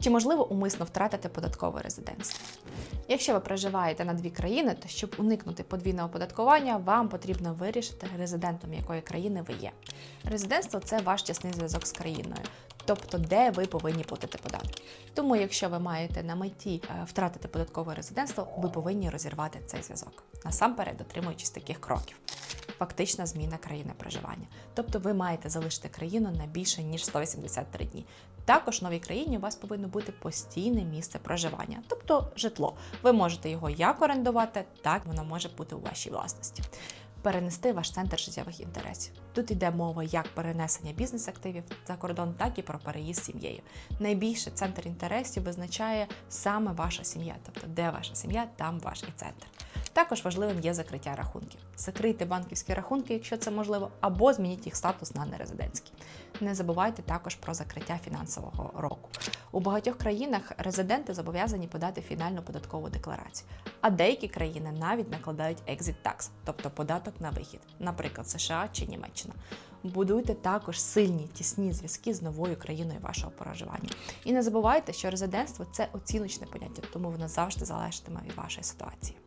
Чи можливо умисно втратити податкове резидентство? Якщо ви проживаєте на дві країни, то щоб уникнути подвійного оподаткування, вам потрібно вирішити, резидентом якої країни ви є. Резидентство це ваш тісний зв'язок з країною, тобто де ви повинні платити податки. Тому, якщо ви маєте на меті е, втратити податкове резидентство, ви повинні розірвати цей зв'язок. Насамперед дотримуючись таких кроків. Фактична зміна країни проживання. Тобто ви маєте залишити країну на більше ніж 183 дні. Також в новій країні у вас повинно бути постійне місце проживання, тобто житло. Ви можете його як орендувати, так воно може бути у вашій власності. Перенести ваш центр життєвих інтересів. Тут йде мова як перенесення бізнес-активів за кордон, так і про переїзд сім'єю. Найбільше центр інтересів визначає саме ваша сім'я, тобто де ваша сім'я, там ваш і центр. Також важливим є закриття рахунків. Закрийте банківські рахунки, якщо це можливо, або змініть їх статус на нерезидентський. Не забувайте також про закриття фінансового року. У багатьох країнах резиденти зобов'язані подати фінальну податкову декларацію, а деякі країни навіть накладають exit tax, тобто податок на вихід, наприклад, США чи Німеччина. Будуйте також сильні тісні зв'язки з новою країною вашого проживання. І не забувайте, що резидентство це оціночне поняття, тому воно завжди залежатиме від вашої ситуації.